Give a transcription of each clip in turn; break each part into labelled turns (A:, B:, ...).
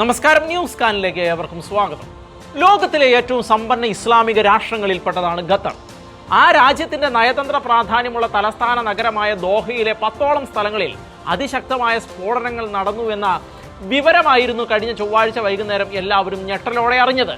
A: നമസ്കാരം ന്യൂസ് കാനിലേക്ക് ഏവർക്കും സ്വാഗതം. ലോകത്തിലെ ഏറ്റവും സമ്പന്ന ഇസ്ലാമിക രാഷ്ട്രങ്ങളിൽപ്പെട്ടതാണ് ഖത്തർ. ആ രാജ്യത്തിന്റെ നയതന്ത്ര പ്രാധാന്യമുള്ള തലസ്ഥാന നഗരമായ ദോഹയിലെ പത്തോളം സ്ഥലങ്ങളിൽ അതിശക്തമായ സ്ഫോടനങ്ങൾ നടന്നു എന്ന വിവരമായിരുന്നു കഴിഞ്ഞ ചൊവ്വാഴ്ച വൈകുന്നേരം എല്ലാവരും ഞെട്ടലോടെ അറിഞ്ഞത്.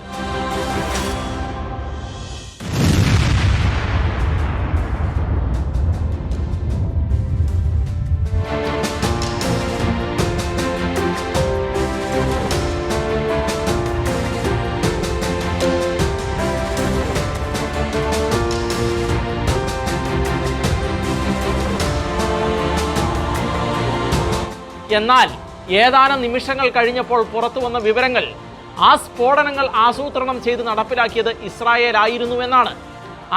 A: എന്നാൽ ഏതാനും നിമിഷങ്ങൾ കഴിഞ്ഞപ്പോൾ പുറത്തു വന്ന വിവരങ്ങൾ ആ സ്ഫോടനങ്ങൾ ആസൂത്രണം ചെയ്ത് നടപ്പിലാക്കിയത് ഇസ്രായേലായിരുന്നുവെന്നാണ്.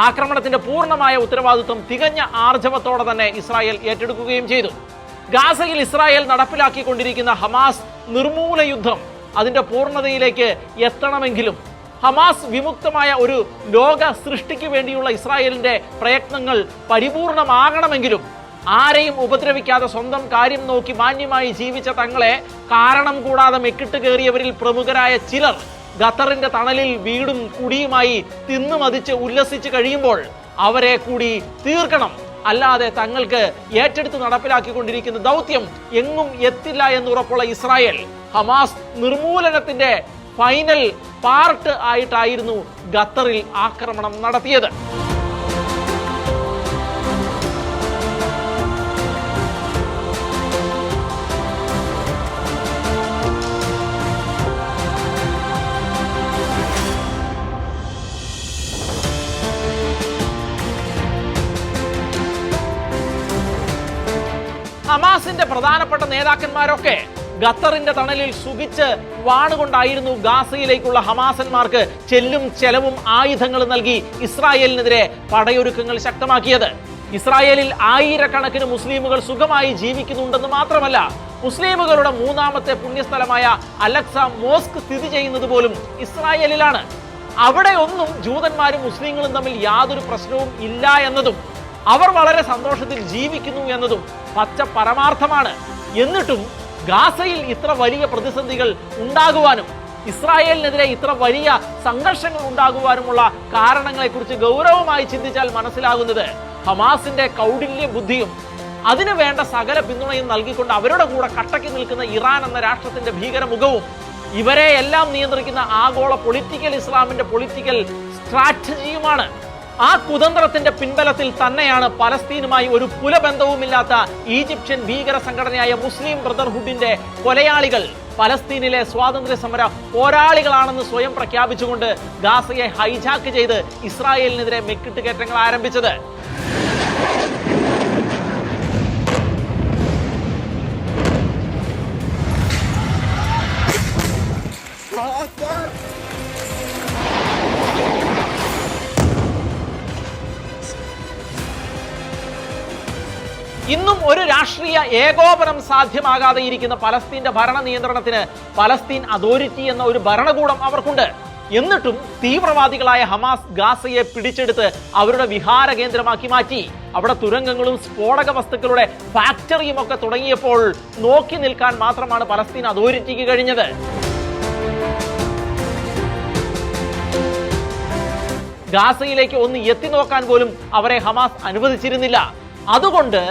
A: ആക്രമണത്തിന്റെ പൂർണമായ ഉത്തരവാദിത്വം തികഞ്ഞ ആർജവത്തോടെ തന്നെ ഇസ്രായേൽ ഏറ്റെടുക്കുകയും ചെയ്തു. ഗാസയിൽ ഇസ്രായേൽ നടപ്പിലാക്കിക്കൊണ്ടിരിക്കുന്ന ഹമാസ് നിർമൂല യുദ്ധം അതിന്റെ പൂർണതയിലേക്ക് എത്തണമെങ്കിലും ഹമാസ് വിമുക്തമായ ഒരു ലോക സൃഷ്ടിക്ക് വേണ്ടിയുള്ള ഇസ്രായേലിന്റെ പ്രയത്നങ്ങൾ പരിപൂർണമാകണമെങ്കിലും ആരെയും ഉപദ്രവിക്കാതെ സ്വന്തം കാര്യം നോക്കി മാന്യമായി ജീവിച്ച തങ്ങളെ കാരണം കൂടാതെ മെക്കിട്ട് കയറിയവരിൽ പ്രമുഖരായ ചിലർ ഖത്തറിന്റെ തണലിൽ വീടും കുടിയുമായി തിന്നു മതിച്ച് ഉല്ലസിച്ച് കഴിയുമ്പോൾ അവരെ കൂടി തീർക്കണം. അല്ലാതെ തങ്ങൾക്ക് ഏറ്റെടുത്ത് നടപ്പിലാക്കിക്കൊണ്ടിരിക്കുന്ന ദൗത്യം എങ്ങും എത്തില്ല എന്ന് ഉറപ്പുള്ള ഇസ്രായേൽ ഹമാസ് നിർമൂലനത്തിന്റെ ഫൈനൽ പാർട്ട് ആയിട്ടായിരുന്നു ഖത്തറിൽ ആക്രമണം നടത്തിയത്. ഹമാസിന്റെ പ്രധാനപ്പെട്ട നേതാക്കന്മാരൊക്കെ ഖത്തറിന്റെ തണലിൽ സുഖിച്ച് വാണുകൊണ്ടായിരുന്നു ഗാസയിലേക്കുള്ള ഹമാസന്മാർക്ക് ചെല്ലും ചെലവും ആയുധങ്ങളും നൽകി ഇസ്രായേലിനെതിരെ പടയൊരുക്കങ്ങൾ ശക്തമാക്കിയത്. ഇസ്രായേലിൽ ആയിരക്കണക്കിന് മുസ്ലിമുകൾ സുഖമായി ജീവിക്കുന്നുണ്ടെന്ന് മാത്രമല്ല മുസ്ലിമുകളുടെ മൂന്നാമത്തെ പുണ്യസ്ഥലമായ അലക്സ മോസ്ക് സ്ഥിതി ചെയ്യുന്നത് പോലും ഇസ്രായേലിലാണ്. അവിടെ ഒന്നും ജൂതന്മാരും മുസ്ലിങ്ങളും തമ്മിൽ യാതൊരു പ്രശ്നവും ഇല്ല എന്നതും അവർ വളരെ സന്തോഷത്തിൽ ജീവിക്കുന്നു എന്നതും പച്ച പരമാർത്ഥമാണ്. എന്നിട്ടും ഗാസയിൽ ഇത്ര വലിയ പ്രതിസന്ധികൾ ഉണ്ടാകുവാനും ഇസ്രായേലിനെതിരെ ഇത്ര വലിയ സംഘർഷങ്ങൾ ഉണ്ടാകുവാനുമുള്ള കാരണങ്ങളെക്കുറിച്ച് ഗൗരവമായി ചിന്തിച്ചാൽ മനസ്സിലാകുന്നത് ഹമാസിന്റെ കൗടില്യ ബുദ്ധിയും അതിനു വേണ്ട സകല പിന്തുണയും നൽകിക്കൊണ്ട് അവരുടെ കൂടെ കട്ടക്കി നിൽക്കുന്ന ഇറാൻ എന്ന രാഷ്ട്രത്തിന്റെ ഭീകരമുഖവും ഇവരെ എല്ലാം നിയന്ത്രിക്കുന്ന ആഗോള പൊളിറ്റിക്കൽ ഇസ്ലാമിന്റെ പൊളിറ്റിക്കൽ സ്ട്രാറ്റജിയുമാണ് ആ കുതന്ത്രത്തിന്റെ പിൻബലത്തിൽ തന്നെയാണ് പലസ്തീനുമായി ഒരു പുലബന്ധവുമില്ലാത്ത ഈജിപ്ഷ്യൻ ഭീകര സംഘടനയായ മുസ്ലിം ബ്രദർഹുഡിന്റെ കൊലയാളികൾ. പലസ്തീനിലെ സ്വാതന്ത്ര്യ സമര പോരാളികളാണെന്ന് സ്വയം പ്രഖ്യാപിച്ചുകൊണ്ട് ഗാസയെ ഹൈജാക്ക് ചെയ്ത് ഇസ്രായേലിനെതിരെ മെക്കിട്ട് കയറ്റങ്ങൾ ആരംഭിച്ചത്. ഇന്നും ഒരു രാഷ്ട്രീയ ഏകോപനം സാധ്യമാകാതെ ഇരിക്കുന്ന പലസ്തീന്റെ ഭരണ നിയന്ത്രണത്തിന് പലസ്തീൻ അതോറിറ്റി എന്ന ഒരു ഭരണകൂടം അവർക്കുണ്ട്. എന്നിട്ടും തീവ്രവാദികളായ ഹമാസ് ഗാസയെ പിടിച്ചെടുത്ത് അവരുടെ വിഹാര കേന്ദ്രമാക്കി മാറ്റി. അവിടെ തുരങ്കങ്ങളും സ്ഫോടക വസ്തുക്കളുടെ ഫാക്ടറിയും ഒക്കെ തുടങ്ങിയപ്പോൾ നോക്കി നിൽക്കാൻ മാത്രമാണ് പലസ്തീൻ അതോറിറ്റിക്ക് കഴിഞ്ഞത്. ഗാസയിലേക്ക് ഒന്ന് എത്തി നോക്കാൻ പോലും അവരെ ഹമാസ് അനുവദിച്ചിരുന്നില്ല. അതുകൊണ്ട്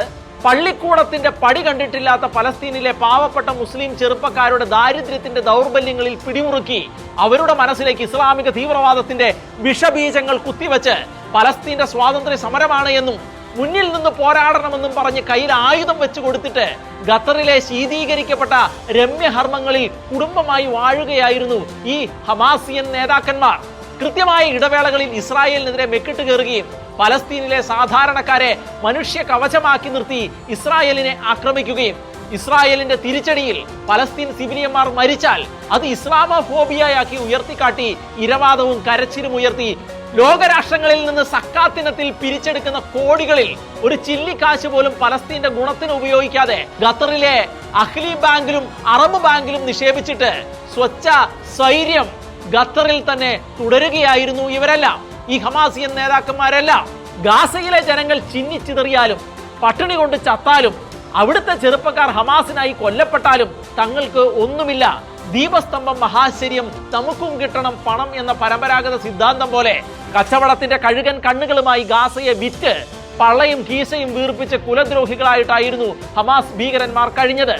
A: പള്ളിക്കൂടത്തിന്റെ പടി കണ്ടിട്ടില്ലാത്ത പലസ്തീനിലെ പാവപ്പെട്ട മുസ്ലിം ചെറുപ്പക്കാരുടെ ദാരിദ്ര്യത്തിന്റെ ദൗർബല്യങ്ങളിൽ പിടിമുറുക്കി അവരുടെ മനസ്സിലേക്ക് ഇസ്ലാമിക തീവ്രവാദത്തിന്റെ വിഷബീജങ്ങൾ കുത്തിവെച്ച് പലസ്തീന്റെ സ്വാതന്ത്ര്യ സമരമാണ് എന്നും മുന്നിൽ നിന്ന് പോരാടണമെന്നും പറഞ്ഞ് കയ്യിൽ ആയുധം വെച്ച് കൊടുത്തിട്ട് ഖത്തറിലെ ശീതീകരിക്കപ്പെട്ട രമ്യഹർമ്മങ്ങളിൽ കുടുംബമായി വാഴുകയായിരുന്നു ഈ ഹമാസിയൻ നേതാക്കന്മാർ. കൃത്യമായ ഇടവേളകളിൽ ഇസ്രായേലിനെതിരെ മെക്കിട്ട് കയറുകയും പലസ്തീനിലെ സാധാരണക്കാരെ മനുഷ്യ കവചമാക്കി നിർത്തി ഇസ്രായേലിനെ ആക്രമിക്കുകയും ഇസ്രായേലിന്റെ തിരിച്ചടിയിൽ പലസ്തീൻ സിവിലിയന്മാർ മരിച്ചാൽ അത് ഇസ്ലാമോഫോബിയയാക്കി ഉയർത്തിക്കാട്ടി ഇരവാദവും കരച്ചിലും ഉയർത്തി ലോകരാഷ്ട്രങ്ങളിൽ നിന്ന് സക്കാത്തിനത്തിൽ പിരിച്ചെടുക്കുന്ന കോടികളിൽ ഒരു ചില്ലിക്കാശ് പോലും പലസ്തീന്റെ ഗുണത്തിന് ഉപയോഗിക്കാതെ ഖത്തറിലെ അഹ്ലി ബാങ്കിലും അറബ് ബാങ്കിലും നിക്ഷേപിച്ചിട്ട് സ്വച്ഛ സ്വൈര്യം ഖത്തറിൽ തന്നെ തുടരുകയായിരുന്നു ഇവരെല്ലാം. ഈ ഹമാസിയൻ നേതാക്കന്മാരെല്ലാം. ഗാസയിലെ ജനങ്ങൾ ചിന്നിച്ചിതറിയാലും പട്ടിണി കൊണ്ട് ചത്താലും അവിടുത്തെ ചെറുപ്പക്കാർ ഹമാസിനായി കൊല്ലപ്പെട്ടാലും തങ്ങൾക്ക് ഒന്നുമില്ല. ദീപസ്തംഭം മഹാശ്ചര്യം നമുക്കും കിട്ടണം പണം എന്ന പരമ്പരാഗത സിദ്ധാന്തം പോലെ കച്ചവടത്തിന്റെ കഴുകൻ കണ്ണുകളുമായി ഗാസയെ വിറ്റ് പള്ളയും കീശയും വീർപ്പിച്ച് കുലദ്രോഹികളായിട്ടായിരുന്നു ഹമാസ് ഭീകരന്മാർ കഴിഞ്ഞത്.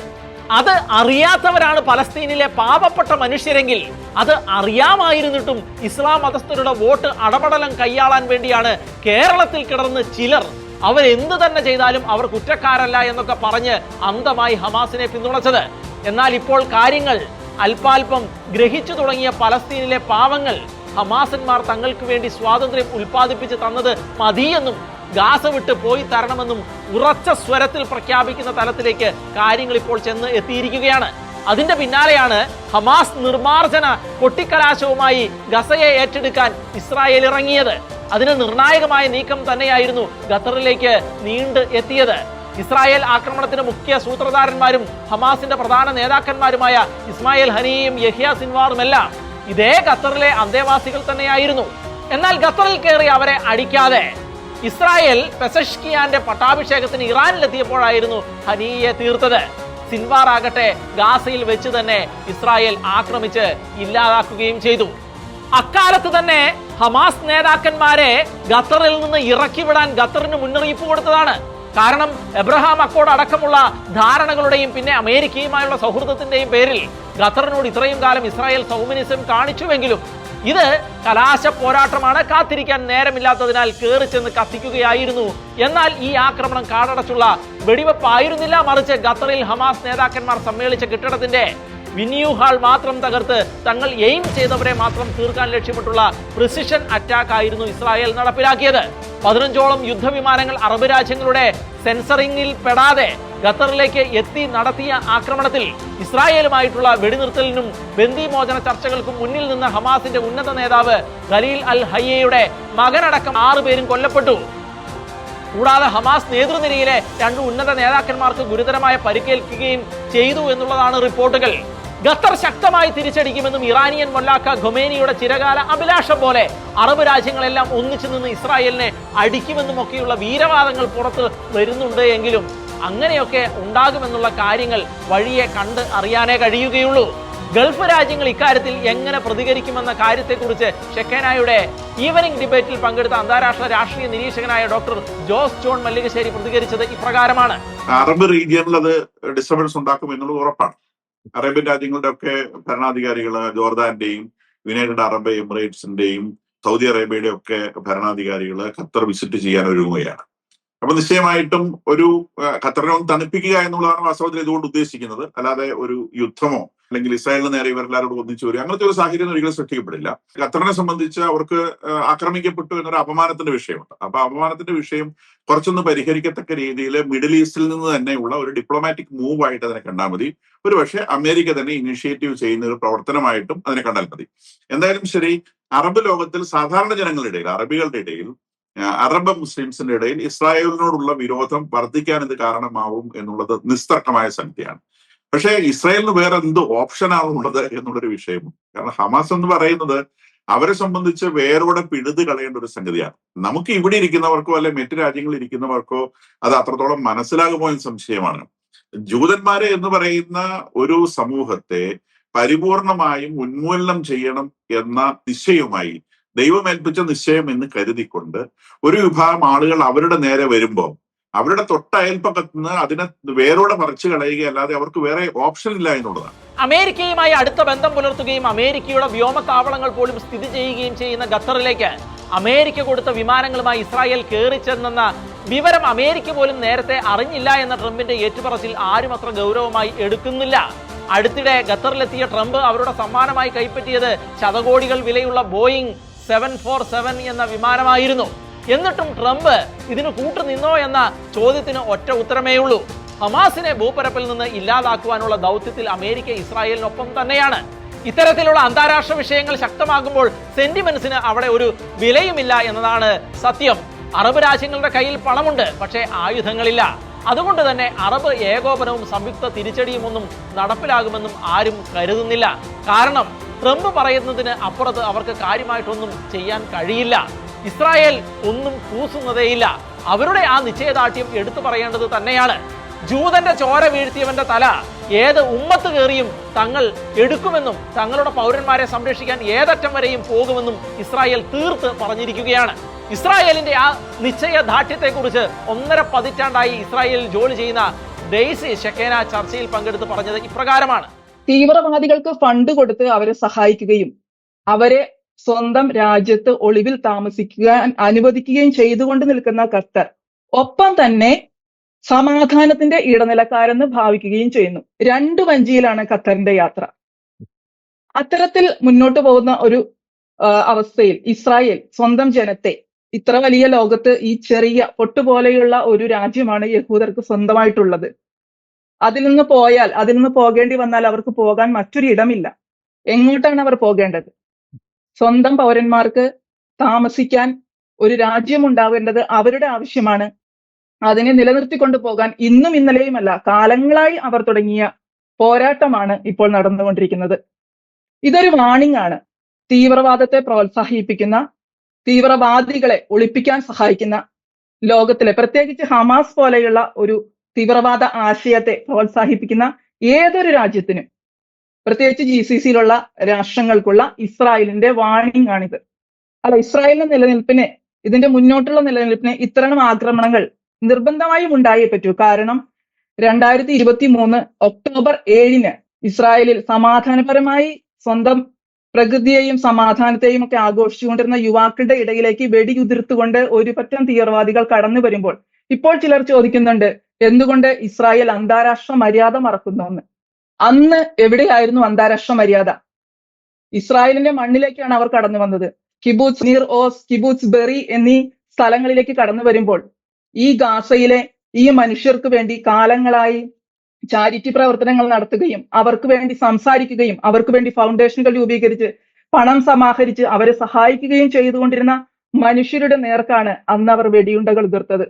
A: അത് അറിയാത്തവരാണ് പലസ്തീനിലെ പാവപ്പെട്ട മനുഷ്യരെങ്കിൽ അത് അറിയാമായിരുന്നിട്ടും ഇസ്ലാം മതസ്ഥരുടെ വോട്ട് അടപടലം കൈയാളാൻ വേണ്ടിയാണ് കേരളത്തിൽ കിടന്ന് ചിലർ അവരെന്ത് തന്നെ ചെയ്താലും അവർ കുറ്റക്കാരല്ല എന്നൊക്കെ പറഞ്ഞ് അന്തമായി ഹമാസിനെ പിന്തുണച്ചത്. എന്നാൽ ഇപ്പോൾ കാര്യങ്ങൾ അല്പാൽപം ഗ്രഹിച്ചു തുടങ്ങിയ പലസ്തീനിലെ പാവങ്ങൾ ഹമാസന്മാർ തങ്ങൾക്ക് വേണ്ടി സ്വാതന്ത്ര്യം ഉൽപ്പാദിപ്പിച്ച് തന്നത് മതിയെന്നും ഗാസ വിട്ട് പോയി തരണമെന്നും ഉറച്ച സ്വരത്തിൽ പ്രഖ്യാപിക്കുന്ന തലത്തിലേക്ക് കാര്യങ്ങൾ ഇപ്പോൾ ചെന്ന് എത്തിയിരിക്കുകയാണ്. അതിന്റെ പിന്നാലെയാണ് ഹമാസ് നിർമാർജന കൊട്ടിക്കലാശവുമായി ഗസയെ ഏറ്റെടുക്കാൻ ഇസ്രായേൽ ഇറങ്ങിയത്. അതിന് നിർണായകമായ നീക്കം തന്നെയായിരുന്നു ഖത്തറിലേക്ക് നീണ്ട് എത്തിയത്. ഇസ്രായേൽ ആക്രമണത്തിന് മുഖ്യ സൂത്രധാരന്മാരും ഹമാസിന്റെ പ്രധാന നേതാക്കന്മാരുമായ ഇസ്മായിൽ ഹനിയും യഹിയ സിൻവാറുമെല്ലാം ഇതേ ഖത്തറിലെ അന്തേവാസികൾ തന്നെയായിരുന്നു. എന്നാൽ ഖത്തറിൽ കയറി അവരെ അടിക്കാതെ ഇസ്രായേൽ പെസഷ്കിയാന്റെ പട്ടാഭിഷേകത്തിന് ഇറാനിലെത്തിയപ്പോഴായിരുന്നു ഹനിയെ തീർത്തത്. സിൻവാർ ആകട്ടെ ഗാസയിൽ വെച്ച് തന്നെ ഇസ്രായേൽ ആക്രമിച്ച് ഇല്ലാതാക്കുകയും ചെയ്തു. അക്കാലത്ത് തന്നെ ഹമാസ് നേതാക്കന്മാരെ ഖത്തറിൽ നിന്ന് ഇറക്കി വിടാൻ ഖത്തറിന് മുന്നറിയിപ്പ് കൊടുത്തതാണ്. കാരണം എബ്രഹാം അക്കോഡ് അടക്കമുള്ള ധാരണകളുടെയും പിന്നെ അമേരിക്കയുമായുള്ള സൗഹൃദത്തിന്റെയും പേരിൽ ഖത്തറിനോട് ഇത്രയും കാലം ഇസ്രായേൽ സൗമിനിസം കാണിച്ചുവെങ്കിലും ഇത് കലാശ പോരാട്ടമാണ്. കാത്തിരിക്കാൻ നേരമില്ലാത്തതിനാൽ കയറി ചെന്ന് കത്തിക്കുകയായിരുന്നു. എന്നാൽ ഈ ആക്രമണം കാടടച്ചുള്ള വെടിവെപ്പായിരുന്നില്ല. മറിച്ച് ഖത്തറിൽ ഹമാസ് നേതാക്കന്മാർ സമ്മേളിച്ച കെട്ടിടത്തിന്റെ വിന്യൂ ഹാൾ മാത്രം തകർത്ത് തങ്ങൾ എയിം ചെയ്തവരെ മാത്രം തീർക്കാൻ ലക്ഷ്യമിട്ടുള്ള പ്രിസിഷൻ അറ്റാക്ക് ആയിരുന്നു ഇസ്രായേൽ നടപ്പിലാക്കിയത്. പതിനഞ്ചോളം യുദ്ധവിമാനങ്ങൾ അറബ് രാജ്യങ്ങളുടെ സെൻസറിംഗിൽ പെടാതെ ഖത്തറിലേക്ക് എത്തി നടത്തിയ ആക്രമണത്തിൽ ഇസ്രായേലുമായിട്ടുള്ള വെടിനിർത്തലിനും ബന്ദിമോചന ചർച്ചകൾക്കും മുന്നിൽ നിന്ന് ഹമാസിന്റെ ഉന്നത നേതാവ് ഖലീൽ അൽ ഹയ്യയുടെ മകനടക്കം ആറുപേരും കൊല്ലപ്പെട്ടു. കൂടാതെ ഹമാസ് നേതൃനിരയിലെ രണ്ട് ഉന്നത നേതാക്കന്മാർക്ക് ഗുരുതരമായ പരിക്കേൽക്കുകയും ചെയ്തു എന്നുള്ളതാണ് റിപ്പോർട്ടുകൾ. ഖത്തർ ശക്തമായി തിരിച്ചടിക്കുമെന്നും ഇറാനിയൻ മൊല്ലാക്ക ഖൊമേനിയുടെ ചിരകാല അഭിലാഷം പോലെ അറബ് രാജ്യങ്ങളെല്ലാം ഒന്നിച്ചു നിന്ന് ഇസ്രായേലിനെ അടിക്കുമെന്നും ഒക്കെയുള്ള വീരവാദങ്ങൾ പുറത്ത് വരുന്നുണ്ട് എങ്കിലും അങ്ങനെയൊക്കെ ഉണ്ടാകുമെന്നുള്ള കാര്യങ്ങൾ വഴിയെ കണ്ട് അറിയാനേ കഴിയുകയുള്ളൂ. ഗൾഫ് രാജ്യങ്ങൾ ഇക്കാര്യത്തിൽ എങ്ങനെ പ്രതികരിക്കുമെന്ന കാര്യത്തെക്കുറിച്ച് ഷെക്കേനായുടെ ഈവനിംഗ് ഡിബേറ്റിൽ പങ്കെടുത്ത അന്താരാഷ്ട്ര രാഷ്ട്രീയ നിരീക്ഷകനായ ഡോക്ടർ ജോസ് ജോൺ മല്ലികശ്ശേരി പ്രതികരിച്ചത് ഇപ്രകാരമാണ്.
B: അറബ് റീജിയനിൽ അത് ഡിസ്റ്റർബൻസ് ഉണ്ടാക്കും എന്നുള്ളത് ഉറപ്പാണ്. അറേബ്യൻ രാജ്യങ്ങളുടെ ഒക്കെ ഭരണാധികാരികൾ ജോർദാന്റെയും യുണൈറ്റഡ് അറബ് എമിറേറ്റ്സിന്റെയും സൗദി അറേബ്യയുടെ ഒക്കെ ഭരണാധികാരികൾ ഖത്തർ വിസിറ്റ് ചെയ്യാൻ ഒരുങ്ങുകയാണ്. അപ്പൊ നിശ്ചയമായിട്ടും ഒരു ഖത്തറിനെ ഒന്ന് തണുപ്പിക്കുക എന്നുള്ളതാണ് വാസ്തവത്തിൽ ഇതുകൊണ്ട് ഉദ്ദേശിക്കുന്നത്. അല്ലാതെ ഒരു യുദ്ധമോ അല്ലെങ്കിൽ ഇസ്രായേലിന് നേരെ ഇവരെല്ലാവരോടും ഒന്നിച്ചു വരിക അങ്ങനത്തെ ഒരു സാഹചര്യം ഒരിക്കലും സൃഷ്ടിക്കപ്പെടില്ല. ഖത്തറിനെ സംബന്ധിച്ച് അവർക്ക് ആക്രമിക്കപ്പെട്ടു എന്നൊരു അപമാനത്തിന്റെ വിഷയമുണ്ട്. അപ്പൊ അപമാനത്തിന്റെ വിഷയം കുറച്ചൊന്ന് പരിഹരിക്കത്തക്ക രീതിയിൽ മിഡിൽ ഈസ്റ്റിൽ നിന്ന് തന്നെയുള്ള ഒരു ഡിപ്ലോമാറ്റിക് മൂവ് ആയിട്ട് അതിനെ കണ്ടാൽ മതി. ഒരു പക്ഷേ അമേരിക്ക തന്നെ ഇനിഷ്യേറ്റീവ് ചെയ്യുന്ന ഒരു പ്രവർത്തനമായിട്ടും അതിനെ കണ്ടാൽ മതി. എന്തായാലും ശരി അറബ് ലോകത്തിൽ സാധാരണ ജനങ്ങളുടെ ഇടയിൽ അറബികളുടെ ഇടയിൽ അറബ് മുസ്ലിംസിന്റെ ഇടയിൽ ഇസ്രായേലിനോടുള്ള വിരോധം വർദ്ധിക്കാൻ ഇത് കാരണമാവും എന്നുള്ളത് നിസ്തർക്കമായ സംഖ്യയാണ്. പക്ഷേ ഇസ്രായേലിന് വേറെ എന്ത് ഓപ്ഷനാണുള്ളത് എന്നുള്ളൊരു വിഷയമുണ്ട്. കാരണം ഹമാസ് എന്ന് പറയുന്നത് അവരെ സംബന്ധിച്ച് വേരോടെ പിഴുത് കളയേണ്ട ഒരു സംഗതിയാണ്. നമുക്ക് ഇവിടെ ഇരിക്കുന്നവർക്കോ അല്ലെ മറ്റു രാജ്യങ്ങളിൽ ഇരിക്കുന്നവർക്കോ അത് അത്രത്തോളം മനസ്സിലാകുമോ എന്ന് സംശയമാണ്. ജൂതന്മാരെ എന്ന് പറയുന്ന ഒരു സമൂഹത്തെ പരിപൂർണമായും ഉന്മൂലനം ചെയ്യണം എന്ന നിശ്ചയവുമായി ദൈവമേൽപ്പിച്ച നിശ്ചയം എന്ന് കരുതിക്കൊണ്ട് ഒരു വിഭാഗം ആളുകൾ അവരുടെ നേരെ വരുമ്പോൾ അവരുടെ തൊട്ടയൽപ്പക്കത്ത് നിന്ന് അതിനെ വേരോടെ കളയുക അല്ലാതെ അവർക്ക് വേറെ ഓപ്ഷൻ ഇല്ല എന്നുള്ളതാണ്.
A: അമേരിക്കയുമായി അടുത്ത ബന്ധം പുലർത്തുകയും അമേരിക്കയുടെ വ്യോമ വ്യോമത്താവളങ്ങൾ പോലും സ്ഥിതി ചെയ്യുകയും ചെയ്യുന്ന ഖത്തറിലേക്ക് അമേരിക്ക കൊടുത്ത വിമാനങ്ങളുമായി ഇസ്രായേൽ കയറിച്ചെന്ന വിവരം അമേരിക്ക പോലും നേരത്തെ അറിഞ്ഞില്ല എന്ന ട്രംപിന്റെ ഏറ്റുപറച്ചിൽ ആരും അത്ര ഗൗരവമായി എടുക്കുന്നില്ല. അടുത്തിടെ ഖത്തറിലെത്തിയ ട്രംപ് അവരുടെ സമ്മാനമായി കൈപ്പറ്റിയത് ശതകോടികൾ വിലയുള്ള ബോയിങ് സെവൻ ഫോർ സെവൻ എന്ന വിമാനമായിരുന്നു. എന്നിട്ടും ട്രംപ് ഇതിന് കൂട്ടുനിന്നോ എന്ന ചോദ്യത്തിന് ഒറ്റ ഉത്തരമേ ഉള്ളൂ. ഹമാസിനെ ഭൂപരപ്പിൽ നിന്ന് ഇല്ലാതാക്കുവാനുള്ള ദൗത്യത്തിൽ അമേരിക്ക ഇസ്രായേലിനൊപ്പം തന്നെയാണ്. ഇത്തരത്തിലുള്ള അന്താരാഷ്ട്ര വിഷയങ്ങൾ ശക്തമാകുമ്പോൾ സെന്റിമെന്റ്സിന് അവിടെ ഒരു വിലയുമില്ല എന്നതാണ് സത്യം. അറബ് രാജ്യങ്ങളുടെ കയ്യിൽ പണമുണ്ട് പക്ഷേ ആയുധങ്ങളില്ല. അതുകൊണ്ട് തന്നെ അറബ് ഏകോപനവും സംയുക്ത തിരിച്ചടിയും ഒന്നും നടപ്പിലാകുമെന്നും ആരും കരുതുന്നില്ല. കാരണം ട്രംപ് പറയുന്നതിന് അപ്പുറത്ത് അവർക്ക് കാര്യമായിട്ടൊന്നും ചെയ്യാൻ കഴിയില്ല. ഇസ്രായേൽ ഒന്നും കൂസുന്നതേയില്ല. അവരുടെ ആ നിശ്ചയദാർഢ്യം എടുത്തു പറയേണ്ടത് തന്നെയാണ്. ജൂതന്റെ ചോര വീഴ്ത്തിയവന്റെ തല ഏത് ഉമ്മത്ത് കയറിയും തങ്ങൾ എടുക്കുമെന്നും തങ്ങളുടെ പൗരന്മാരെ സംരക്ഷിക്കാൻ ഏതറ്റം വരെയും പോകുമെന്നും ഇസ്രായേൽ തീർത്ത് പറഞ്ഞിരിക്കുകയാണ്. ഇസ്രായേലിന്റെ ആ നിശ്ചയദാർഢ്യത്തെക്കുറിച്ച് ഒന്നര പതിറ്റാണ്ടായി ഇസ്രായേലിൽ ജോലി ചെയ്യുന്ന ഡെയ്സി ഷെക്കേന ചർച്ചയിൽ പങ്കെടുത്ത് പറഞ്ഞത് ഇപ്രകാരമാണ്.
C: തീവ്രവാദികൾക്ക് ഫണ്ട് കൊടുത്ത് അവരെ സഹായിക്കുകയും അവരെ സ്വന്തം രാജ്യത്ത് ഒളിവിൽ താമസിക്കാൻ അനുവദിക്കുകയും ചെയ്തുകൊണ്ട് നിൽക്കുന്ന ഖത്തർ ഒപ്പം തന്നെ സമാധാനത്തിന്റെ ഇടനിലക്കാരെന്ന് ഭാവിക്കുകയും ചെയ്യുന്നു. രണ്ടു വഞ്ചിയിലാണ് ഖത്തറിന്റെ യാത്ര. അത്തരത്തിൽ മുന്നോട്ട് പോകുന്ന ഒരു അവസ്ഥയിൽ ഇസ്രായേൽ സ്വന്തം ജനത്തെ ഇത്ര വലിയ ലോകത്ത് ഈ ചെറിയ പൊട്ടുപോലെയുള്ള ഒരു രാജ്യമാണ് യഹൂദർക്ക് സ്വന്തമായിട്ടുള്ളത്. അതിൽ നിന്ന് പോയാൽ അതിൽ നിന്ന് പോകേണ്ടി വന്നാൽ അവർക്ക് പോകാൻ മറ്റൊരു ഇടമില്ല. എങ്ങോട്ടാണ് അവർ പോകേണ്ടത്? സ്വന്തം പൗരന്മാർക്ക് താമസിക്കാൻ ഒരു രാജ്യം ഉണ്ടാവേണ്ടത് അവരുടെ ആവശ്യമാണ്. അതിനെ നിലനിർത്തിക്കൊണ്ടു പോകാൻ ഇന്നും ഇന്നലെയുമല്ല കാലങ്ങളായി അവർ തുടങ്ങിയ പോരാട്ടമാണ് ഇപ്പോൾ നടന്നുകൊണ്ടിരിക്കുന്നത്. ഇതൊരു വാണിംഗ് ആണ്. തീവ്രവാദത്തെ പ്രോത്സാഹിപ്പിക്കുന്ന തീവ്രവാദികളെ ഒളിപ്പിക്കാൻ സഹായിക്കുന്ന ലോകത്തിലെ പ്രത്യേകിച്ച് ഹമാസ് പോലെയുള്ള ഒരു തീവ്രവാദ ആശയത്തെ പ്രോത്സാഹിപ്പിക്കുന്ന ഏതൊരു രാജ്യത്തിനും പ്രത്യേകിച്ച് ജി സി സിയിലുള്ള രാഷ്ട്രങ്ങൾക്കുള്ള ഇസ്രായേലിന്റെ വാണിംഗ് ആണിത്. അല്ല ഇസ്രായേലിന്റെ നിലനിൽപ്പിനെ ഇതിന്റെ മുന്നോട്ടുള്ള നിലനിൽപ്പിനെ ഇത്തരം ആക്രമണങ്ങൾ നിർബന്ധമായും ഉണ്ടായേ പറ്റൂ. കാരണം രണ്ടായിരത്തി ഇരുപത്തി മൂന്ന് ഒക്ടോബർ ഏഴിന് ഇസ്രായേലിൽ സമാധാനപരമായി സ്വന്തം പ്രകൃതിയെയും സമാധാനത്തെയും ഒക്കെ ആഘോഷിച്ചുകൊണ്ടിരുന്ന യുവാക്കളുടെ ഇടയിലേക്ക് വെടിയുതിർത്തുകൊണ്ട് ഒരു പറ്റം തീവ്രവാദികൾ കടന്നു വരുമ്പോൾ ഇപ്പോൾ ചിലർ ചോദിക്കുന്നുണ്ട് എന്തുകൊണ്ട് ഇസ്രായേൽ അന്താരാഷ്ട്ര മര്യാദ മറക്കുന്നു എന്ന്? അന്ന് എവിടെയായിരുന്നു അന്താരാഷ്ട്ര മര്യാദ? ഇസ്രായേലിന്റെ മണ്ണിലേക്കാണ് അവർ കടന്നു വന്നത്. കിബൂത്ത് നീർ ഓസ് കിബൂത്ത് ബെറി എന്നീ സ്ഥലങ്ങളിലേക്ക് കടന്നു വരുമ്പോൾ ഈ ഗാസയിലെ ഈ മനുഷ്യർക്ക് വേണ്ടി കാലങ്ങളായി ചാരിറ്റി പ്രവർത്തനങ്ങൾ നടത്തുകയും അവർക്ക് വേണ്ടി സംസാരിക്കുകയും അവർക്ക് വേണ്ടി ഫൗണ്ടേഷനുകൾ രൂപീകരിച്ച് പണം സമാഹരിച്ച് അവരെ സഹായിക്കുകയും ചെയ്തുകൊണ്ടിരുന്ന മനുഷ്യരുടെ നേർക്കാണ് അന്ന് അവർ വെടിയുണ്ടകൾ ഉതിർത്തത്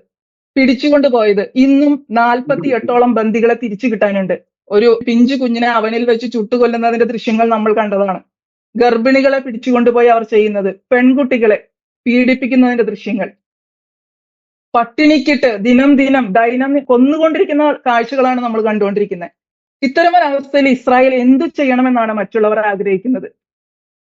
C: പിടിച്ചുകൊണ്ടുപോയത് ഇന്നും നാൽപ്പത്തി എട്ടോളം ബന്ദികളെ തിരിച്ചു കിട്ടാനുണ്ട്. ഒരു പിഞ്ചു കുഞ്ഞിനെ അവനിൽ വെച്ച് ചുട്ടുകൊല്ലുന്നതിന്റെ ദൃശ്യങ്ങൾ നമ്മൾ കണ്ടതാണ്. ഗർഭിണികളെ പിടിച്ചുകൊണ്ടുപോയി അവർ ചെയ്യുന്നത്. പെൺകുട്ടികളെ പീഡിപ്പിക്കുന്നതിന്റെ ദൃശ്യങ്ങൾ. പട്ടിണിക്കിട്ട് ദിനം ദിനം ദൈനം കൊന്നുകൊണ്ടിരിക്കുന്ന കാഴ്ചകളാണ് നമ്മൾ കണ്ടുകൊണ്ടിരിക്കുന്നത്. ഇത്തരമൊരവസ്ഥയിൽ ഇസ്രായേൽ എന്തു ചെയ്യണമെന്നാണ് മറ്റുള്ളവർ ആഗ്രഹിക്കുന്നത്?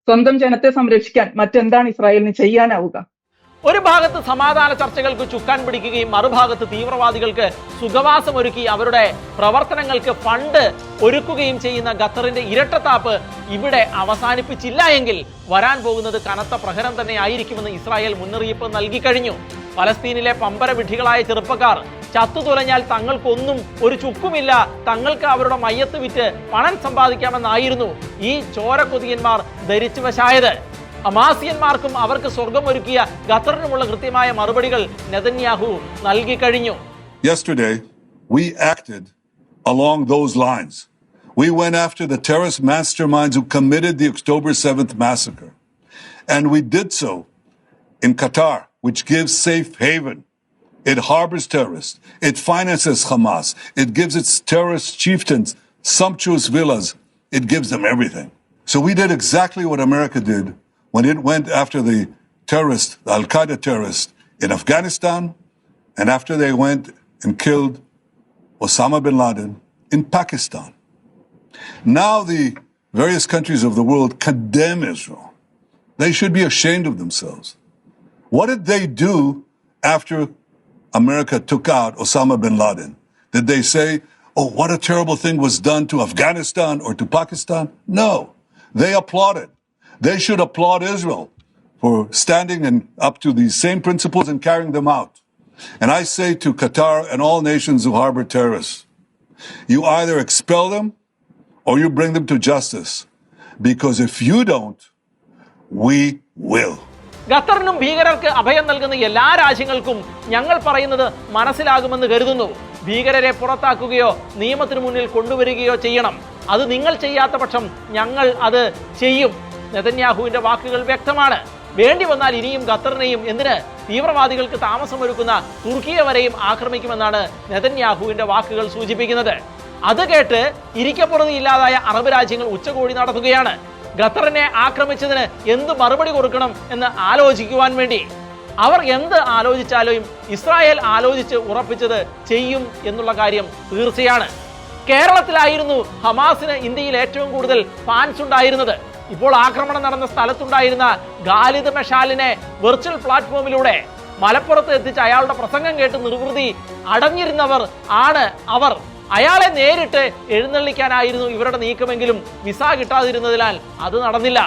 C: സ്വന്തം ജനത്തെ സംരക്ഷിക്കാൻ മറ്റെന്താണ് ഇസ്രായേലിന് ചെയ്യാനാവുക?
A: ഒരു ഭാഗത്ത് സമാധാന ചർച്ചകൾക്ക് ചുക്കാൻ പിടിക്കുകയും മറുഭാഗത്ത് തീവ്രവാദികൾക്ക് സുഖവാസം ഒരുക്കി അവരുടെ പ്രവർത്തനങ്ങൾക്ക് ഫണ്ട് ഒരുക്കുകയും ചെയ്യുന്ന ഖത്തറിന്റെ ഇരട്ടത്താപ്പ് ഇവിടെ അവസാനിപ്പിച്ചില്ല എങ്കിൽ വരാൻ പോകുന്നത് കനത്ത പ്രഹരം തന്നെ ആയിരിക്കുമെന്ന് ഇസ്രായേൽ മുന്നറിയിപ്പ് നൽകി കഴിഞ്ഞു. പലസ്തീനിലെ പമ്പര വിഡ്ഢികളായ ചെറുപ്പക്കാർ ചത്തുതുലഞ്ഞാൽ തങ്ങൾക്കൊന്നും ഒരു ചുക്കുമില്ല തങ്ങൾക്ക് അവരുടെ മയ്യത്ത് വിറ്റ് പണം സമ്പാദിക്കാമെന്നായിരുന്നു ഈ ചോരക്കൊതിയന്മാർ ധരിച്ചു വശായത് ഹമാസിയന്മാർക്കും അവർക്ക് സ്വർഗമൊരുക്കിയ ഖത്തറിനുമുള്ള കൃത്യമായ മറുപടികൾ നെതന്യാഹു നൽകി കഴിഞ്ഞു
D: Yesterday, we acted along those lines. We went after the terrorist masterminds who committed the October 7th massacre. And we did so in Qatar, which gives safe haven. It harbors terrorists. It finances Hamas. It gives its terrorist chieftains sumptuous villas. It gives them everything. So we did exactly what America did when it went after the terrorists, the Al Qaeda terrorists in Afghanistan, and after they went and killed Osama bin Laden in Pakistan. Now the various countries of the world condemn Israel. They should be ashamed of themselves. What did they do after America took out Osama bin Laden? Did they say, oh, what a terrible thing was done to Afghanistan or to Pakistan? No. They applauded. They should applaud Israel for standing and up to these same principles and carrying them out. And I say to Qatar and all nations who harbor terrorists, you either expel them or you bring them to justice. Because if you don't, we will.
A: ഖത്തറിനും ഭീകരർക്ക് അഭയം നൽകുന്ന എല്ലാ രാജ്യങ്ങൾക്കും ഞങ്ങൾ പറയുന്നത് മനസ്സിലാകുമെന്ന് കരുതുന്നു ഭീകരരെ പുറത്താക്കുകയോ നിയമത്തിന് മുന്നിൽ കൊണ്ടുവരികയോ ചെയ്യണം അത് നിങ്ങൾ ചെയ്യാത്ത പക്ഷം ഞങ്ങൾ അത് ചെയ്യും നെതന്യാഹുവിന്റെ വാക്കുകൾ വ്യക്തമാണ്. വേണ്ടി വന്നാൽ ഇനിയും ഖത്തറിനെയും എന്തിന്? തീവ്രവാദികൾക്ക് താമസമൊരുക്കുന്ന തുർക്കിയെ വരെയും ആക്രമിക്കുമെന്നാണ് നെതന്യാഹുവിന്റെ വാക്കുകൾ സൂചിപ്പിക്കുന്നത്. അത് കേട്ട് ഇരിക്കപ്പുറത്ത് ഇല്ലാതായ അറബ് രാജ്യങ്ങൾ ഉച്ചകോടി നടത്തുകയാണ്. ഖത്തറിനെ ആക്രമിച്ചതിന് എന്ത് മറുപടി കൊടുക്കണം എന്ന് ആലോചിക്കുവാൻ വേണ്ടി. അവർ എന്ത് ആലോചിച്ചാലും ഇസ്രായേൽ ആലോചിച്ച് ഉറപ്പിച്ചത് ചെയ്യും എന്നുള്ള കാര്യം തീർച്ചയാണ്. കേരളത്തിലായിരുന്നു ഹമാസിന് ഇന്ത്യയിൽ ഏറ്റവും കൂടുതൽ ഫാൻസ് ഉണ്ടായിരുന്നത്. ഇപ്പോൾ ആക്രമണം നടന്ന സ്ഥലത്തുണ്ടായിരുന്ന ഖാലിദ് മെഷാലിനെ വെർച്വൽ പ്ലാറ്റ്ഫോമിലൂടെ മലപ്പുറത്ത് എത്തിച്ച് അയാളുടെ പ്രസംഗം കേട്ട് നിർവൃതി അടഞ്ഞിരുന്നവർ ആണ് അവർ. അയാളെ നേരിട്ട് എഴുന്നള്ളിക്കാനായിരുന്നു ഇവരുടെ നീക്കമെങ്കിലും വിസ കിട്ടാതിരുന്നതിനാൽ അത് നടന്നില്ല.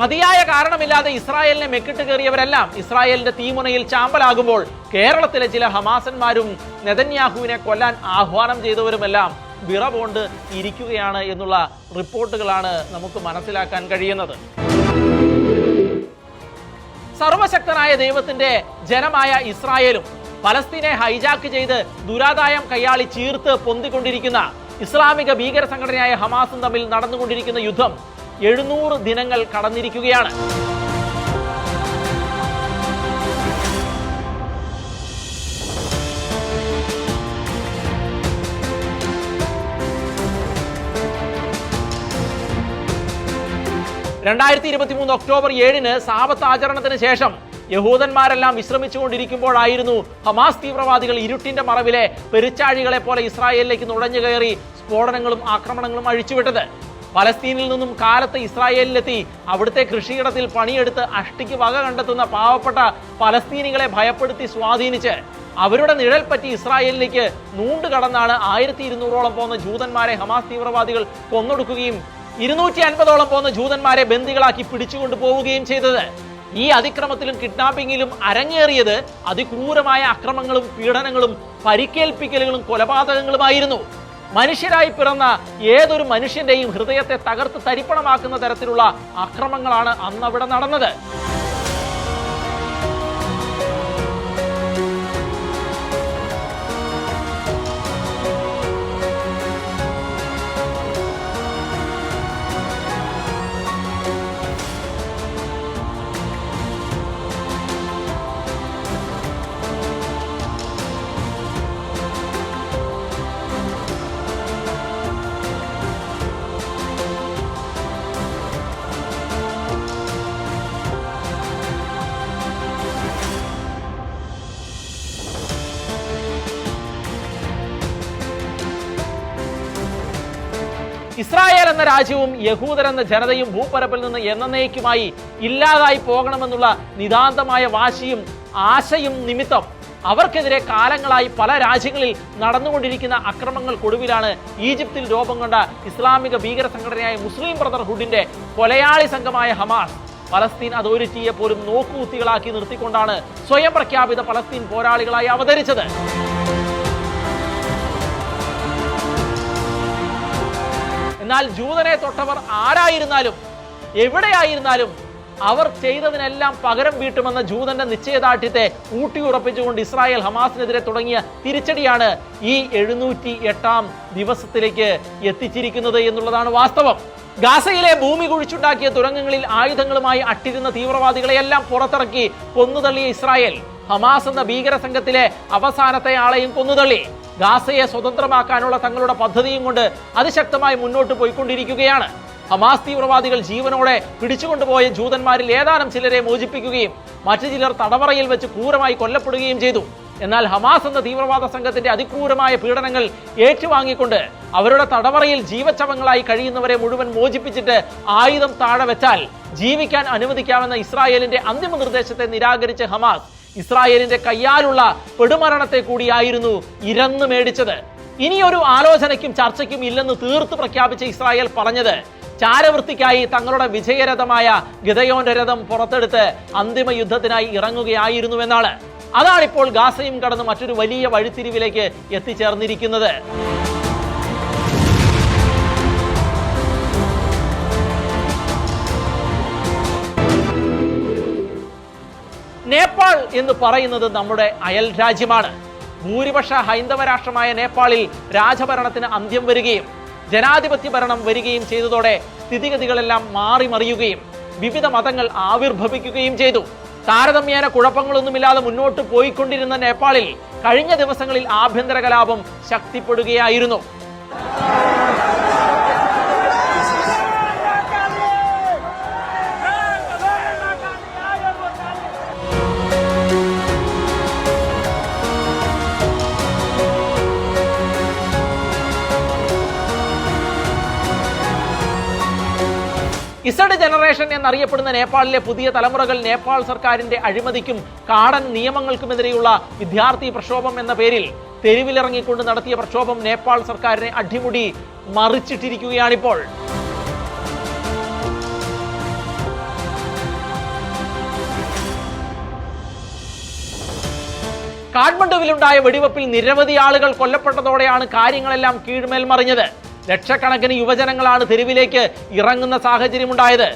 A: മതിയായ കാരണമില്ലാതെ ഇസ്രായേലിനെ മെക്കിട്ട് കയറിയവരെല്ലാം ഇസ്രായേലിന്റെ തീമുനയിൽ ചാമ്പലാകുമ്പോൾ കേരളത്തിലെ ചില ഹമാസന്മാരും നെതന്യാഹുവിനെ കൊല്ലാൻ ആഹ്വാനം ചെയ്തവരുമെല്ലാം വിറപോണ്ട് ഇരിക്കുകയാണ് എന്നുള്ള റിപ്പോർട്ടുകളാണ് നമുക്ക് മനസ്സിലാക്കാൻ കഴിയുന്നത്. സർവശക്തനായ ദൈവത്തിന്റെ ജനമായ ഇസ്രായേലും പലസ്തീനെ ഹൈജാക്ക് ചെയ്ത് ദുരാദായം കൈയാളി ചീർത്ത് പൊന്തിക്കൊണ്ടിരിക്കുന്ന ഇസ്ലാമിക ഭീകര സംഘടനയായ ഹമാസും തമ്മിൽ നടന്നുകൊണ്ടിരിക്കുന്ന യുദ്ധം എഴുന്നൂറ് ദിനങ്ങൾ കടന്നിരിക്കുകയാണ്. രണ്ടായിരത്തി ഇരുപത്തി മൂന്ന് ഒക്ടോബർ ഏഴിന് സാപത്ത് ആചരണത്തിന് ശേഷം യഹൂദന്മാരെല്ലാം വിശ്രമിച്ചുകൊണ്ടിരിക്കുമ്പോഴായിരുന്നു ഹമാസ് തീവ്രവാദികൾ ഇരുട്ടിന്റെ മറവിലെ പെരുച്ചാഴികളെ പോലെ ഇസ്രായേലിലേക്ക് നുഴഞ്ഞു കയറി സ്ഫോടനങ്ങളും ആക്രമണങ്ങളും അഴിച്ചുവിട്ടത്. പലസ്തീനിൽ നിന്നും കാലത്ത് ഇസ്രായേലിലെത്തി അവിടുത്തെ കൃഷിയിടത്തിൽ പണിയെടുത്ത് അഷ്ടിക്ക് വക കണ്ടെത്തുന്ന പാവപ്പെട്ട പലസ്തീനികളെ ഭയപ്പെടുത്തി സ്വാധീനിച്ച്. അവരുടെ നിഴൽ പറ്റി ഇസ്രായേലിലേക്ക് നൂണ്ടുകടന്നാണ് ആയിരത്തി ഇരുന്നൂറോളം പോകുന്ന ജൂതന്മാരെ ഹമാസ് തീവ്രവാദികൾ കൊന്നൊടുക്കുകയും ഇരുന്നൂറ്റി അൻപതോളം പോകുന്ന ജൂതന്മാരെ ബന്ദികളാക്കി പിടിച്ചുകൊണ്ടു പോവുകയും ചെയ്തത്. ഈ അതിക്രമത്തിലും കിഡ്നാപ്പിംഗിലും അരങ്ങേറിയത് അതിക്രൂരമായ അക്രമങ്ങളും പീഡനങ്ങളും പരിക്കേൽപ്പിക്കലുകളും കൊലപാതകങ്ങളുമായിരുന്നു. മനുഷ്യരായി പിറന്ന ഏതൊരു മനുഷ്യന്റെയും ഹൃദയത്തെ തകർത്ത് തരിപ്പണമാക്കുന്ന തരത്തിലുള്ള അക്രമങ്ങളാണ് അന്നവിടെ നടന്നത്. ഇസ്രായേൽ എന്ന രാജ്യവും യഹൂദർ എന്ന ജനതയും ഭൂപരപ്പിൽ നിന്ന് എന്നേക്കുമായി ഇല്ലാതായി പോകണമെന്നുള്ള നിതാന്തമായ വാശിയും ആശയും നിമിത്തം അവർക്കെതിരെ കാലങ്ങളായി പല രാജ്യങ്ങളിൽ നടന്നുകൊണ്ടിരിക്കുന്ന അക്രമങ്ങൾക്കൊടുവിലാണ് ഈജിപ്തിൽ രൂപം കൊണ്ട ഇസ്ലാമിക ഭീകര സംഘടനയായ മുസ്ലിം ബ്രദർഹുഡിന്റെ കൊലയാളി സംഘമായ ഹമാസ്. പലസ്തീൻ അതോറിറ്റിയെ പോലും നോക്കുകുത്തികളാക്കി നിർത്തിക്കൊണ്ടാണ് സ്വയം പ്രഖ്യാപിത പലസ്തീൻ പോരാളികളായി അവതരിച്ചത്. എന്നാൽ ജൂതനെ തൊട്ടവർ ആരായിരുന്നാലും എവിടെയായിരുന്നാലും അവർ ചെയ്തതിനെല്ലാം പകരം വീട്ടുമെന്ന ജൂതന്റെ നിശ്ചയദാർഢ്യത്തെ ഊട്ടിയുറപ്പിച്ചുകൊണ്ട് ഇസ്രായേൽ ഹമാസിനെതിരെ തുടങ്ങിയ തിരിച്ചടിയാണ് ഈ എഴുന്നൂറ്റി എട്ടാം ദിവസത്തിലേക്ക് എത്തിച്ചിരിക്കുന്നത് എന്നുള്ളതാണ് വാസ്തവം. ഗാസയിലെ ഭൂമി കുഴിച്ചുണ്ടാക്കിയ തുരങ്കങ്ങളിൽ ആയുധങ്ങളുമായി അട്ടിരുന്ന തീവ്രവാദികളെയെല്ലാം പുറത്തിറക്കി കൊന്നുതള്ളിയ ഇസ്രായേൽ ഹമാസ് എന്ന ഭീകര സംഘത്തിലെ അവസാനത്തെ ആളെയും കൊന്നുതള്ളി. ഗാസയെ സ്വതന്ത്രമാക്കാനുള്ള തങ്ങളുടെ പദ്ധതിയും കൊണ്ട് അതിശക്തമായി മുന്നോട്ട് പോയിക്കൊണ്ടിരിക്കുകയാണ്. ഹമാസ് തീവ്രവാദികൾ ജീവനോടെ പിടിച്ചുകൊണ്ടുപോയ ജൂതന്മാരിൽ ഏതാനും ചിലരെ മോചിപ്പിക്കുകയും മറ്റു ചിലർ തടവറയിൽ വെച്ച് ക്രൂരമായി കൊല്ലപ്പെടുകയും ചെയ്തു. എന്നാൽ ഹമാസ് എന്ന തീവ്രവാദ സംഘത്തിന്റെ അതിക്രൂരമായ പീഡനങ്ങൾ ഏറ്റുവാങ്ങിക്കൊണ്ട് അവരുടെ തടവറയിൽ ജീവച്ചവങ്ങളായി കഴിയുന്നവരെ മുഴുവൻ മോചിപ്പിച്ചിട്ട് ആയുധം താഴെ വെച്ചാൽ ജീവിക്കാൻ അനുവദിക്കാമെന്ന ഇസ്രായേലിന്റെ അന്തിമ നിർദ്ദേശത്തെ നിരാകരിച്ച് ഹമാസ് ഇസ്രായേലിന്റെ കയ്യാലുള്ള പെടുമരണത്തെ കൂടിയായിരുന്നു ഇരന്ന് മേടിച്ചത്. ഇനിയൊരു ആലോചനയ്ക്കും ചർച്ചയ്ക്കും ഇല്ലെന്ന് തീർത്ത് പ്രഖ്യാപിച്ച ഇസ്രായേൽ പറഞ്ഞത് ചാരവൃത്തിക്കായി തങ്ങളുടെ വിജയരഥമായ ഗതയോന്റെ രഥം പുറത്തെടുത്ത് അന്തിമ യുദ്ധത്തിനായി ഇറങ്ങുകയായിരുന്നുവെന്നാണ്. അതാണിപ്പോൾ ഗാസയും കടന്ന് മറ്റൊരു വലിയ വഴിത്തിരിവിലേക്ക് എത്തിച്ചേർന്നിരിക്കുന്നത്. എന്ന് പറയുന്നത് നമ്മുടെ അയൽ രാജ്യമാണ്. ഭൂരിപക്ഷ ഹൈന്ദവ രാഷ്ട്രമായ നേപ്പാളിൽ രാജഭരണത്തിന് അന്ത്യം വരികയും ജനാധിപത്യ ഭരണം വരികയും ചെയ്തതോടെ സ്ഥിതിഗതികളെല്ലാം മാറിമറിയുകയും വിവിധ മതങ്ങൾ ആവിർഭവിക്കുകയും ചെയ്തു. താരതമ്യേന കുഴപ്പങ്ങളൊന്നുമില്ലാതെ മുന്നോട്ട് പോയിക്കൊണ്ടിരുന്ന നേപ്പാളിൽ കഴിഞ്ഞ ദിവസങ്ങളിൽ ആഭ്യന്തര കലാപം ശക്തിപ്പെടുകയായിരുന്നു. ഇസഡ് ജനറേഷൻ എന്നറിയപ്പെടുന്ന നേപ്പാളിലെ പുതിയ തലമുറകൾ നേപ്പാൾ സർക്കാരിന്റെ അഴിമതിക്കും കാടൻ നിയമങ്ങൾക്കുമെതിരെയുള്ള വിദ്യാർത്ഥി പ്രക്ഷോഭം എന്ന പേരിൽ തെരുവിലിറങ്ങിക്കൊണ്ട് നടത്തിയ പ്രക്ഷോഭം നേപ്പാൾ സർക്കാരിനെ അടിമുടി മറിച്ചിട്ടിരിക്കുകയാണിപ്പോൾ. കാഠ്മണ്ഡുവിലുണ്ടായ വെടിവെപ്പിൽ നിരവധി ആളുകൾ കൊല്ലപ്പെട്ടതോടെയാണ് കാര്യങ്ങളെല്ലാം കീഴ്മേൽ മറിഞ്ഞത് ലക്ഷക്കണക്കിന് യുവജനങ്ങളാണ് തെരുവിലേക്ക് ഇറങ്ങുന്ന സാഹചര്യമുണ്ടായത്.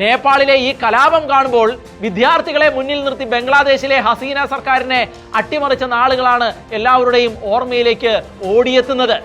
A: നേപ്പാളിലെ ഈ കലാപം കാണുമ്പോൾ വിദ്യാർത്ഥികളെ മുന്നിൽ നിർത്തി ബംഗ്ലാദേശിലെ ഹസീന സർക്കാരിനെ അട്ടിമറിച്ച നാളുകളാണ് എല്ലാവരുടെയും ഓർമ്മയിലേക്ക് ഓടിയെത്തുന്നത്.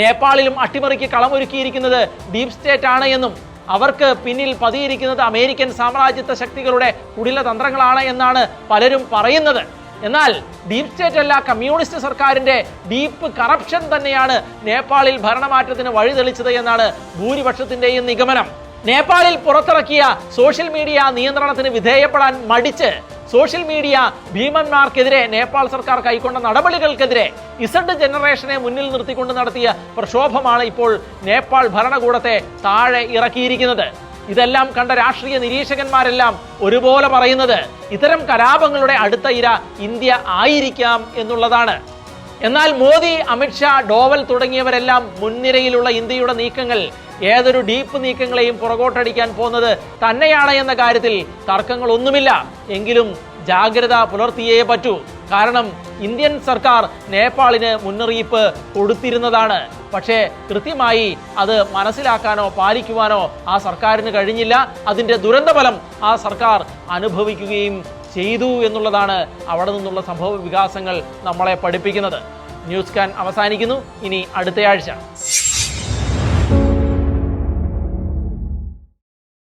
A: നേപ്പാളിലും അട്ടിമറിക്ക് കളമൊരുക്കിയിരിക്കുന്നത് ഡീപ് സ്റ്റേറ്റ് ആണ് എന്നും അവർക്ക് പിന്നിൽ പതിയിരിക്കുന്നത് അമേരിക്കൻ സാമ്രാജ്യത്വ ശക്തികളുടെ കുടില തന്ത്രങ്ങളാണ് എന്നാണ് പലരും പറയുന്നത്. എന്നാൽ ഡീപ് സ്റ്റേറ്റ് അല്ല കമ്മ്യൂണിസ്റ്റ് സർക്കാരിന്റെ ഡീപ്പ് കറപ്ഷൻ തന്നെയാണ് നേപ്പാളിൽ ഭരണമാറ്റത്തിന് വഴിതെളിച്ചത് എന്നാണ് ഭൂരിപക്ഷത്തിന്റെയും നിഗമനം. നേപ്പാളിൽ പുറത്തിറക്കിയ സോഷ്യൽ മീഡിയ നിയന്ത്രണത്തിന് വിധേയപ്പെടാൻ മടിച്ച് സോഷ്യൽ മീഡിയ ഭീമന്മാർക്കെതിരെ നേപ്പാൾ സർക്കാർ കൈക്കൊണ്ട നടപടികൾക്കെതിരെ ഇസഡ് ജനറേഷനെ മുന്നിൽ നിർത്തിക്കൊണ്ട് നടത്തിയ പ്രക്ഷോഭമാണ് ഇപ്പോൾ നേപ്പാൾ ഭരണകൂടത്തെ താഴെ ഇറക്കിയിരിക്കുന്നത്. ഇതെല്ലാം കണ്ട രാഷ്ട്രീയ നിരീക്ഷകന്മാരെല്ലാം ഒരുപോലെ പറയുന്നത് ഇത്തരം കലാപങ്ങളുടെ അടുത്ത ഇര ഇന്ത്യ ആയിരിക്കാം എന്നുള്ളതാണ്. എന്നാൽ മോദി അമിത്ഷാ ഡോവൽ തുടങ്ങിയവരെല്ലാം മുൻനിരയിലുള്ള ഇന്ത്യയുടെ നീക്കങ്ങൾ ഏതൊരു ഡീപ്പ് നീക്കങ്ങളെയും പുറകോട്ടടിക്കാൻ പോകുന്നത് തന്നെയാണ് എന്ന കാര്യത്തിൽ തർക്കങ്ങളൊന്നുമില്ല. എങ്കിലും ജാഗ്രത പുലർത്തിയേ പറ്റൂ. കാരണം ഇന്ത്യൻ സർക്കാർ നേപ്പാളിന് മുന്നറിയിപ്പ് കൊടുത്തിരുന്നതാണ്. പക്ഷേ കൃത്യമായി അത് മനസ്സിലാക്കാനോ പാലിക്കുവാനോ ആ സർക്കാരിന് കഴിഞ്ഞില്ല. അതിന്റെ ദുരന്തഫലം ആ സർക്കാർ അനുഭവിക്കുകയും ചെയ്തു എന്നുള്ളതാണ് അവിടെ നിന്നുള്ള സംഭവ വികാസങ്ങൾ നമ്മളെ പഠിപ്പിക്കുന്നത്. ന്യൂസ് കാൻ അവസാനിക്കുന്നു. ഇനി അടുത്തയാഴ്ച.